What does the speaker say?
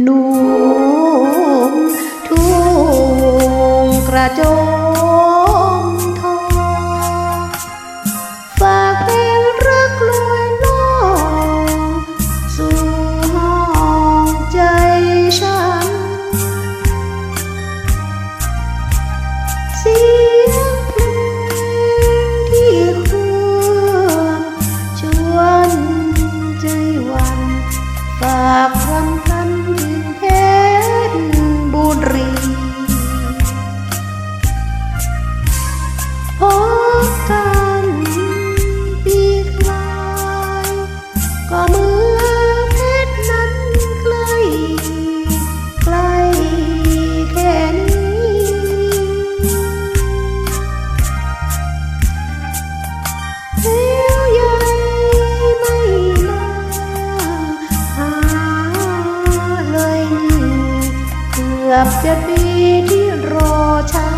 หนุ่มทุ่งกระโจ บกันปีคลาย ก็เมื่อเพชรนั้นใกล้ ใกล้แค่นี้เลี้ยวใหญ่ไม่มาหาเลยนี่เกือบจะปีที่รอช้า